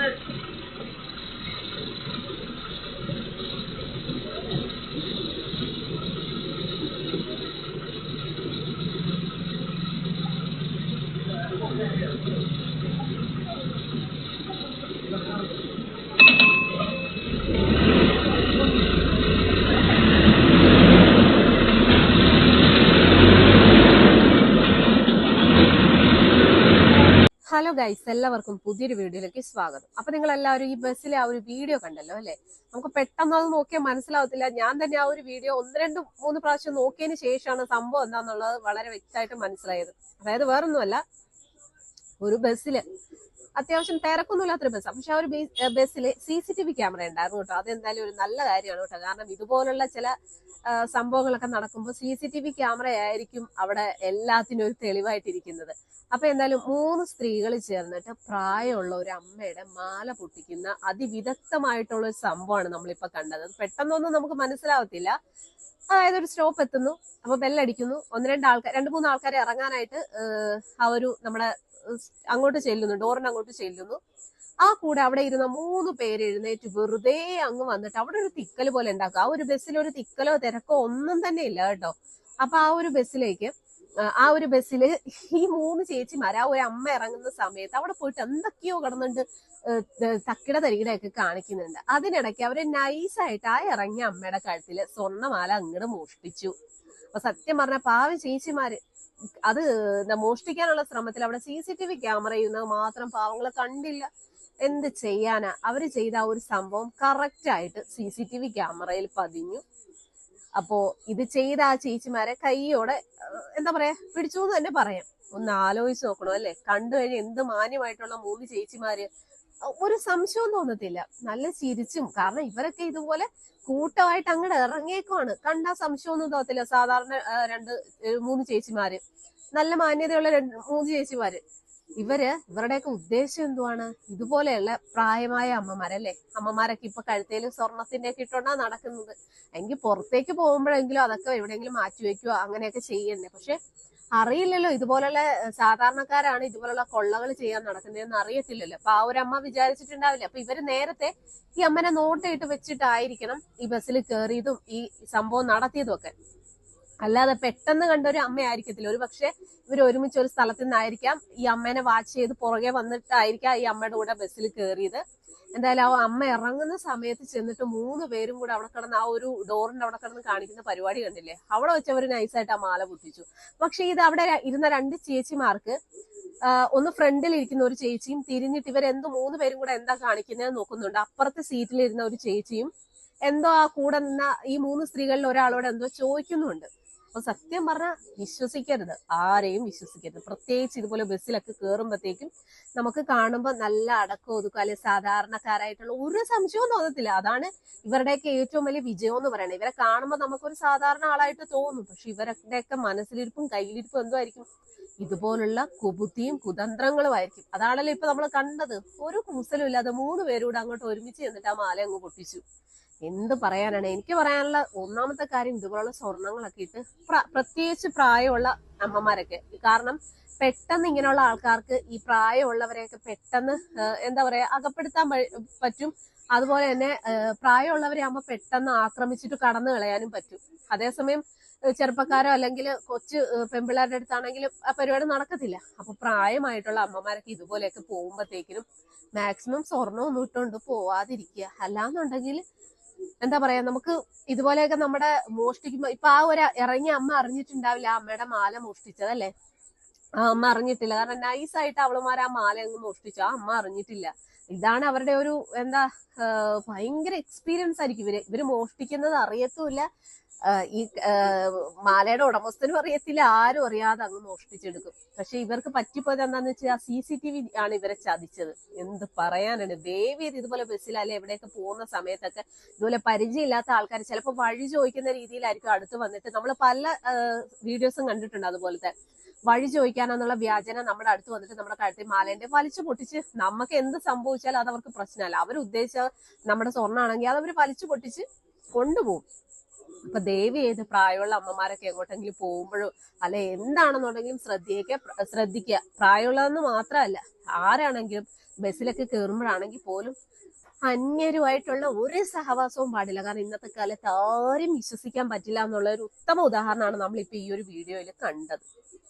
minutes. Hello guys എല്ലാവർക്കും പുതിയൊരു വീഡിയോയിലേക്ക് സ്വാഗതം. അപ്പൊ നിങ്ങൾ എല്ലാവരും ഈ ബസ്സിലെ ആ ഒരു വീഡിയോ കണ്ടല്ലോ അല്ലെ? നമുക്ക് പെട്ടെന്ന് അത് നോക്കിയാൽ മനസ്സിലാവത്തില്ല. ഞാൻ തന്നെ ആ ഒരു വീഡിയോ ഒന്ന് രണ്ട് മൂന്ന് പ്രാവശ്യം നോക്കിയതിന് ശേഷമാണ് സംഭവം എന്താന്നുള്ളത് വളരെ വ്യക്തമായിട്ട് മനസ്സിലായത്. അതായത് വേറൊന്നുമല്ല ഒരു ബസ്സിൽ അത്യാവശ്യം തിരക്കൊന്നുമില്ലാത്തൊരു ബസ് പക്ഷെ ആ ഒരു ബസ്സിൽ C C T V camera ഉണ്ടായിരുന്നു കേട്ടോ. അതെന്തായാലും ഒരു നല്ല കാര്യമാണ് കേട്ടോ. കാരണം ഇതുപോലുള്ള ചില സംഭവങ്ങളൊക്കെ നടക്കുമ്പോൾ C C T V camera ആയിരിക്കും അവിടെ എല്ലാത്തിനും ഒരു തെളിവായിട്ടിരിക്കുന്നത്. അപ്പൊ എന്തായാലും മൂന്ന് സ്ത്രീകൾ ചേർന്നിട്ട് പ്രായമുള്ള ഒരു അമ്മയുടെ മാല പൊട്ടിക്കുന്ന അതിവിദഗ്ധമായിട്ടുള്ള ഒരു സംഭവമാണ് നമ്മളിപ്പോ കണ്ടത്. പെട്ടെന്നൊന്നും നമുക്ക് മനസ്സിലാവത്തില്ല. അതായത് ഒരു സ്റ്റോപ്പ് എത്തുന്നു. അപ്പൊ ബെല്ലടിക്കുന്നു. ഒന്ന് രണ്ട് ആൾക്കാർ രണ്ട് മൂന്ന് ആൾക്കാരെ ഇറങ്ങാനായിട്ട് ആ ഒരു നമ്മുടെ അങ്ങോട്ട് ചെല്ലുന്നു. ഡോറിന് അങ്ങോട്ട് ചെല്ലുന്നു. ആ കൂടെ അവിടെ ഇരുന്ന മൂന്ന് പേര് എഴുന്നേറ്റ് വെറുതെ അങ്ങ് വന്നിട്ട് അവിടെ ഒരു തിക്കൽ പോലെ ഉണ്ടാക്കും. ആ ഒരു ബസ്സിൽ ഒരു തിക്കലോ തിരക്കോ ഒന്നും തന്നെ ഇല്ല കേട്ടോ. അപ്പൊ ആ ഒരു ബസ്സിലേക്ക് ആ, ഒരു ബസ്സിൽ ഈ മൂന്ന് ചേച്ചിമാർ ആ ഒരു അമ്മ ഇറങ്ങുന്ന സമയത്ത് അവിടെ പോയിട്ട് എന്തൊക്കെയോ കിടന്നുണ്ട് തക്കിട തരികിടയൊക്കെ കാണിക്കുന്നുണ്ട്. അതിനിടയ്ക്ക് അവർ നൈസായിട്ട് ആ ഇറങ്ങിയ അമ്മയുടെ കഴുത്തിൽ സ്വർണമാല അങ്ങോട്ട് മോഷ്ടിച്ചു. അപ്പൊ സത്യം പറഞ്ഞ പാവ ചേച്ചിമാര്. അത് മോഷ്ടിക്കാനുള്ള ശ്രമത്തിൽ അവിടെ C C T V camera ചെയ്യുന്നത് മാത്രം പാവങ്ങളെ കണ്ടില്ല. എന്ത് ചെയ്യാനാ? അവർ ചെയ്ത ആ ഒരു സംഭവം കറക്റ്റ് ആയിട്ട് സി സി ടി വി ക്യാമറയിൽ പതിഞ്ഞു. അപ്പോ ഇത് ചെയ്ത ആ ചേച്ചിമാരെ കൈയോടെ എന്താ പറയാ പിടിച്ചു എന്ന് തന്നെ പറയാം. ഒന്ന് ആലോചിച്ച് നോക്കണം അല്ലെ? കണ്ടു കഴിഞ്ഞ് എന്ത് മാന്യമായിട്ടുള്ള മൂന്ന് ചേച്ചിമാര് ഒരു സംശയവും തോന്നത്തില്ല. നല്ല ചിരിച്ചും കാരണം ഇവരൊക്കെ ഇതുപോലെ കൂട്ടമായിട്ട് അങ്ങോട്ട് ഇറങ്ങിയേക്കുവാണ്. കണ്ടാ സംശയമൊന്നും തോന്നത്തില്ല. സാധാരണ രണ്ട് മൂന്ന് ചേച്ചിമാര്. നല്ല മാന്യതയുള്ള രണ്ട് മൂന്ന് ചേച്ചിമാര്. ഇവർ ഇവരുടെയൊക്കെ ഉദ്ദേശം എന്തുവാണ്? ഇതുപോലെയുള്ള പ്രായമായ അമ്മമാരല്ലേ? അമ്മമാരൊക്കെ ഇപ്പൊ കഴുത്തേലും സ്വർണത്തിന്റെ ഒക്കെ ഇട്ടോണ്ടാ നടക്കുന്നത്. എങ്കിൽ പുറത്തേക്ക് പോകുമ്പോഴെങ്കിലും അതൊക്കെ എവിടെയെങ്കിലും മാറ്റി വെക്കുക അങ്ങനെയൊക്കെ ചെയ്യണ്ടേ പക്ഷെ അറിയില്ലല്ലോ ഇതുപോലുള്ള സാധാരണക്കാരാണ് ഇതുപോലുള്ള കൊള്ളകൾ ചെയ്യാൻ നടക്കുന്നതെന്ന് അറിയത്തില്ലല്ലോ. അപ്പൊ ആ ഒരു അമ്മ വിചാരിച്ചിട്ടുണ്ടാവില്ല? അപ്പൊ ഇവർ നേരത്തെ ഈ അമ്മനെ നോട്ടയിട്ട് വെച്ചിട്ടായിരിക്കണം ഈ ബസ്സിൽ കയറിയതും ഈ സംഭവം നടത്തിയതും ഒക്കെ. അല്ലാതെ പെട്ടെന്ന് കണ്ട ഒരു അമ്മയായിരിക്കത്തില്ല. ഒരു പക്ഷെ ഇവർ ഒരുമിച്ച് ഒരു സ്ഥലത്തു നിന്നായിരിക്കാം ഈ അമ്മേനെ വാച്ച് ചെയ്ത് പുറകെ വന്നിട്ടായിരിക്കാം ഈ അമ്മയുടെ കൂടെ ബസ്സിൽ കയറിയത് എന്തായാലും ആ അമ്മ ഇറങ്ങുന്ന സമയത്ത് ചെന്നിട്ട് മൂന്ന് പേരും കൂടെ അവിടെ കിടന്ന് ആ ഒരു ഡോറിന്റെ അവിടെ കിടന്ന് കാണിക്കുന്ന പരിപാടി കണ്ടില്ലേ? അവിടെ വെച്ച് അവർ നൈസായിട്ട് ആ മാല പൊട്ടിച്ചു. പക്ഷെ ഇത് അവിടെ ഇരുന്ന രണ്ട് ചേച്ചിമാർക്ക് ഒന്ന് ഫ്രണ്ടിൽ ഇരിക്കുന്ന ഒരു ചേച്ചിയും തിരിഞ്ഞിട്ട് ഇവരെന്ത് മൂന്ന് പേരും കൂടെ എന്താ കാണിക്കുന്നത് നോക്കുന്നുണ്ട്. അപ്പുറത്തെ സീറ്റിൽ ഇരുന്ന ഒരു ചേച്ചിയും എന്തോ ആ കൂടെ നിന്ന ഈ മൂന്ന് സ്ത്രീകളിൽ ഒരാളോട് എന്തോ ചോദിക്കുന്നുണ്ട്. അപ്പൊ സത്യം പറഞ്ഞാൽ വിശ്വസിക്കരുത്. ആരെയും വിശ്വസിക്കരുത്. പ്രത്യേകിച്ച് ഇതുപോലെ ബസ്സിലൊക്കെ കയറുമ്പോഴത്തേക്കും നമുക്ക് കാണുമ്പോൾ നല്ല അടക്കം ഒതുക്കുക അല്ലെങ്കിൽ സാധാരണക്കാരായിട്ടുള്ള ഒരു സംശയവും തോന്നത്തില്ല. അതാണ് ഇവരുടെയൊക്കെ ഏറ്റവും വലിയ വിജയം എന്ന് പറയുന്നത്. ഇവരെ കാണുമ്പോൾ നമുക്കൊരു സാധാരണ ആളായിട്ട് തോന്നും. പക്ഷെ ഇവരുടെയൊക്കെ മനസ്സിലിരിപ്പും കയ്യിലിരിപ്പും എന്തുമായിരിക്കും ഇതുപോലുള്ള കുബുദ്ധിയും കുതന്ത്രങ്ങളും ആയിരിക്കും. അതാണല്ലോ ഇപ്പൊ നമ്മൾ കണ്ടത്. ഒരു കൂസലും ഇല്ലാതെ മൂന്ന് പേരൂടെ അങ്ങോട്ട് ഒരുമിച്ച് ചെന്നിട്ട് ആ മാല അങ്ങ് പൊട്ടിച്ചു. എന്ത് പറയാനാണ്? എനിക്ക് പറയാനുള്ള ഒന്നാമത്തെ കാര്യം ഇതുപോലുള്ള സ്വർണങ്ങളൊക്കെ ഇട്ട് പ്ര- പ്രത്യേകിച്ച് പ്രായമുള്ള അമ്മമാരൊക്കെ. കാരണം പെട്ടെന്ന് ഇങ്ങനെയുള്ള ആൾക്കാർക്ക് ഈ പ്രായമുള്ളവരെയൊക്കെ പെട്ടെന്ന് എന്താ പറയാ അകപ്പെടുത്താൻ പറ്റും. അതുപോലെ തന്നെ പ്രായമുള്ളവരെ ആകുമ്പോൾ പെട്ടെന്ന് ആക്രമിച്ചിട്ട് കടന്നു കളയാനും പറ്റും. അതേസമയം ചെറുപ്പക്കാരോ അല്ലെങ്കിൽ കൊച്ചു പെമ്പിള്ളേരുടെ അടുത്താണെങ്കിലും ആ പരിപാടി നടക്കത്തില്ല. അപ്പൊ പ്രായമായിട്ടുള്ള അമ്മമാരൊക്കെ ഇതുപോലെയൊക്കെ പോകുമ്പോഴത്തേക്കിനും മാക്സിമം സ്വർണം ഒന്നും ഇട്ടുകൊണ്ട് പോവാതിരിക്കുക. അല്ലാന്നുണ്ടെങ്കിൽ എന്താ പറയാ നമുക്ക് ഇതുപോലെയൊക്കെ നമ്മുടെ മോഷ്ടിക്കുമ്പോ ഇപ്പൊ ആ ഒരു ഇറങ്ങിയ അമ്മ അറിഞ്ഞിട്ടുണ്ടാവില്ല അമ്മയുടെ മാല മോഷ്ടിച്ചതല്ലേ? ആ അമ്മ അറിഞ്ഞിട്ടില്ല. കാരണം നൈസായിട്ട് അവളുമാർ ആ മാല അങ്ങ് മോഷ്ടിച്ചു. ആ അമ്മ അറിഞ്ഞിട്ടില്ല. ഇതാണ് അവരുടെ ഒരു എന്താ ഭയങ്കര എക്സ്പീരിയൻസ് ആയിരിക്കും ഇവർ. ഇവർ മോഷ്ടിക്കുന്നത് അറിയത്തുമില്ല. ഈ മാലയുടെ ഉടമസ്ഥനും അറിയത്തില്ല. ആരും അറിയാതെ അങ്ങ് മോഷ്ടിച്ചെടുക്കും. പക്ഷെ ഇവർക്ക് പറ്റിപ്പോയത് എന്താന്ന് വെച്ചാൽ സി സി ടി വി ആണ് ഇവരെ ചതിച്ചത്. എന്ത് പറയാനാണ്? ദേവി ഇതുപോലെ ബസ്സിൽ അല്ലെ എവിടെയൊക്കെ പോകുന്ന സമയത്തൊക്കെ ഇതുപോലെ പരിചയമില്ലാത്ത ആൾക്കാർ ചിലപ്പോൾ വഴി ചോദിക്കുന്ന രീതിയിലായിരിക്കും അടുത്ത് വന്നിട്ട്. നമ്മൾ പല വീഡിയോസും കണ്ടിട്ടുണ്ട് അതുപോലത്തെ. വഴി ചോദിക്കാനെന്നുള്ള വ്യാജന നമ്മുടെ അടുത്ത് വന്നിട്ട് നമ്മുടെ കഴുത്തിൽ മാലേന്റെ വലിച്ചു പൊട്ടിച്ച് നമുക്ക് എന്ത് സംഭവിച്ചാലും അത് അവർക്ക് പ്രശ്നമല്ല. അവർ ഉദ്ദേശിച്ച നമ്മുടെ സ്വർണമാണെങ്കിൽ അത് അവർ വലിച്ചു പൊട്ടിച്ച് കൊണ്ടുപോകും. അപ്പൊ ദേവി ഏത് പ്രായമുള്ള അമ്മമാരൊക്കെ എങ്ങോട്ടെങ്കിലും പോകുമ്പോഴോ അല്ല എന്താണെന്നുണ്ടെങ്കിലും ശ്രദ്ധിക്കുക ശ്രദ്ധിക്കുക. പ്രായമുള്ളതെന്ന് മാത്രമല്ല ആരാണെങ്കിലും ബസ്സിലൊക്കെ കയറുമ്പോഴാണെങ്കിൽ പോലും അന്യരുമായിട്ടുള്ള ഒരു സഹവാസവും പാടില്ല. കാരണം ഇന്നത്തെ കാലത്ത് ആരും വിശ്വസിക്കാൻ പറ്റില്ല എന്നുള്ള ഒരു ഉത്തമ ഉദാഹരണമാണ് നമ്മൾ ഇപ്പൊ ഈ ഒരു വീഡിയോയിൽ കണ്ടത്.